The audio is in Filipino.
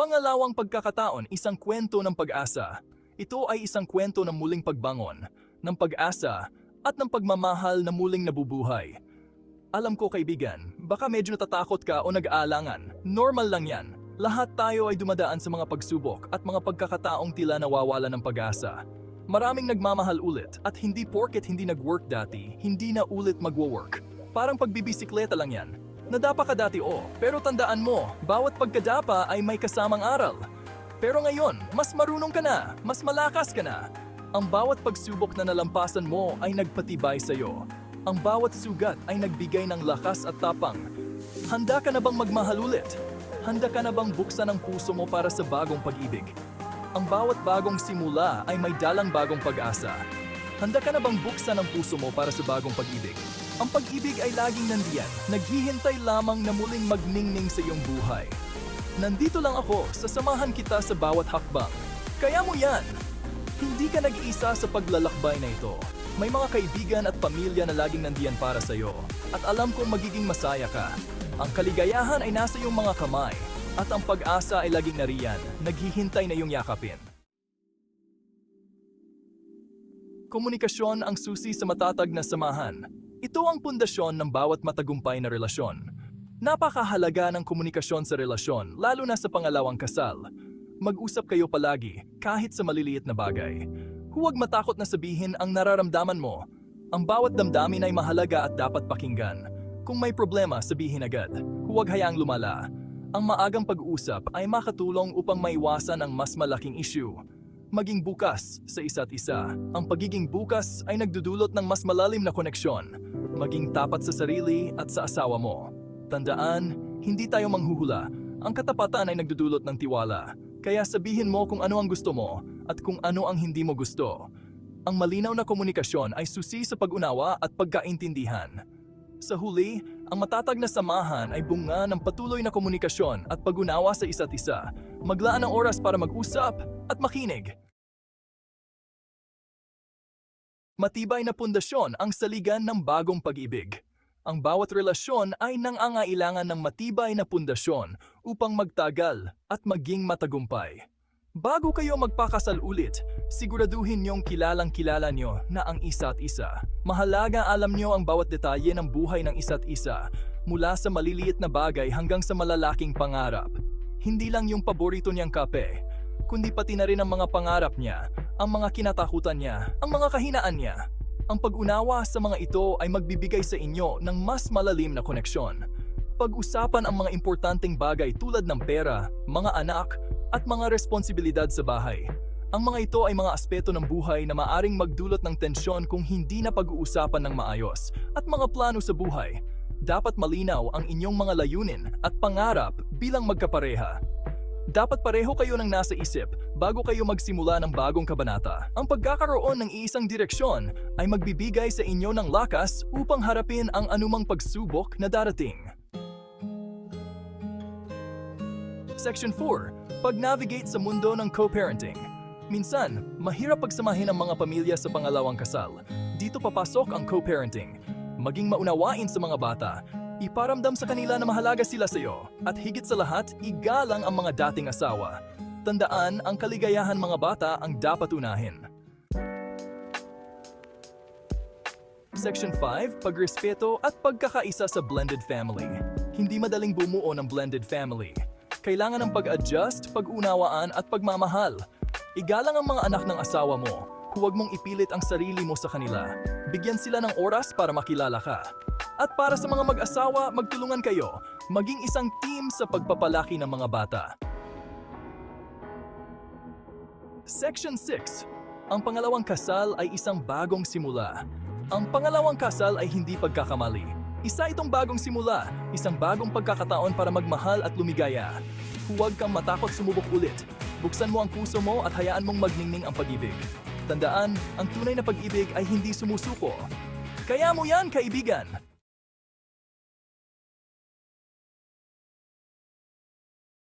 Pangalawang pagkakataon, isang kwento ng pag-asa. Ito ay isang kwento ng muling pagbangon, ng pag-asa, at ng pagmamahal na muling nabubuhay. Alam ko kaibigan, baka medyo natatakot ka o nag-aalangan. Normal lang yan. Lahat tayo ay dumadaan sa mga pagsubok at mga pagkakataong tila nawawala ng pag-asa. Maraming nagmamahal ulit at hindi porket hindi nag-work dati, hindi na ulit magwo-work. Parang pagbibisikleta lang yan. Nadapa ka dati o, pero tandaan mo, bawat pagkadapa ay may kasamang aral. Pero ngayon, mas marunong ka na, mas malakas ka na. Ang bawat pagsubok na nalampasan mo ay nagpatibay sa'yo. Ang bawat sugat ay nagbigay ng lakas at tapang. Handa ka na bang magmahal ulit? Handa ka na bang buksan ang puso mo para sa bagong pag-ibig? Ang bawat bagong simula ay may dalang bagong pag-asa. Handa ka na bang buksan ang puso mo para sa bagong pag-ibig? Ang pag-ibig ay laging nandiyan, naghihintay lamang na muling magningning sa iyong buhay. Nandito lang ako, sasamahan kita sa bawat hakbang. Kaya mo yan! Hindi ka nag-iisa sa paglalakbay na ito. May mga kaibigan at pamilya na laging nandiyan para sa iyo. At alam kong magiging masaya ka. Ang kaligayahan ay nasa iyong mga kamay. At ang pag-asa ay laging nariyan, naghihintay na iyong yakapin. Komunikasyon ang susi sa matatag na samahan. Ito ang pundasyon ng bawat matagumpay na relasyon. Napakahalaga ng komunikasyon sa relasyon, lalo na sa pangalawang kasal. Mag-usap kayo palagi, kahit sa maliliit na bagay. Huwag matakot na sabihin ang nararamdaman mo. Ang bawat damdamin ay mahalaga at dapat pakinggan. Kung may problema, sabihin agad. Huwag hayaang lumala. Ang maagang pag-uusap ay makatulong upang maiwasan ang mas malaking issue. Maging bukas sa isa't isa. Ang pagiging bukas ay nagdudulot ng mas malalim na koneksyon. Maging tapat sa sarili at sa asawa mo. Tandaan, hindi tayo manghuhula. Ang katapatan ay nagdudulot ng tiwala. Kaya sabihin mo kung ano ang gusto mo at kung ano ang hindi mo gusto. Ang malinaw na komunikasyon ay susi sa pag-unawa at pagkaintindihan. Sa huli, ang matatag na samahan ay bunga ng patuloy na komunikasyon at pag-unawa sa isa't isa. Maglaan ng oras para mag-usap at makinig. Matibay na pundasyon ang saligan ng bagong pag-ibig. Ang bawat relasyon ay nangangailangan ng matibay na pundasyon upang magtagal at maging matagumpay. Bago kayo magpakasal ulit, siguraduhin niyong kilalang kilala niyo na ang isa't isa. Mahalaga alam niyo ang bawat detalye ng buhay ng isa't isa, mula sa maliliit na bagay hanggang sa malalaking pangarap. Hindi lang yung paborito niyang kape, kundi pati na rin ang mga pangarap niya, ang mga kinatakutan niya, ang mga kahinaan niya. Ang pag-unawa sa mga ito ay magbibigay sa inyo ng mas malalim na koneksyon. Pag-usapan ang mga importanteng bagay tulad ng pera, mga anak, at mga responsibilidad sa bahay. Ang mga ito ay mga aspeto ng buhay na maaring magdulot ng tensyon kung hindi na pag-uusapan ng maayos at mga plano sa buhay. Dapat malinaw ang inyong mga layunin at pangarap bilang magkapareha. Dapat pareho kayo ng nasa isip bago kayo magsimula ng bagong kabanata. Ang pagkakaroon ng iisang direksyon ay magbibigay sa inyo ng lakas upang harapin ang anumang pagsubok na darating. Section 4. Pag-navigate sa mundo ng co-parenting. Minsan, mahirap pagsamahin ang mga pamilya sa pangalawang kasal. Dito papasok ang co-parenting. Maging maunawain sa mga bata, iparamdam sa kanila na mahalaga sila sa iyo, at higit sa lahat, igalang ang mga dating asawa. Tandaan, ang kaligayahan mga bata ang dapat unahin. Section 5, pagrespeto at pagkakaisa sa blended family. Hindi madaling bumuo ng blended family. Kailangan ng pag-adjust, pag-unawaan at pagmamahal. Igalang ang mga anak ng asawa mo. Huwag mong ipilit ang sarili mo sa kanila. Bigyan sila ng oras para makilala ka. At para sa mga mag-asawa, magtulungan kayo. Maging isang team sa pagpapalaki ng mga bata. Section 6. Ang pangalawang kasal ay isang bagong simula. Ang pangalawang kasal ay hindi pagkakamali. Isa itong bagong simula, isang bagong pagkakataon para magmahal at lumigaya. Huwag kang matakot sumubok ulit. Buksan mo ang puso mo at hayaan mong magningning ang pag-ibig. Tandaan, ang tunay na pag-ibig ay hindi sumusuko. Kaya mo yan, kaibigan!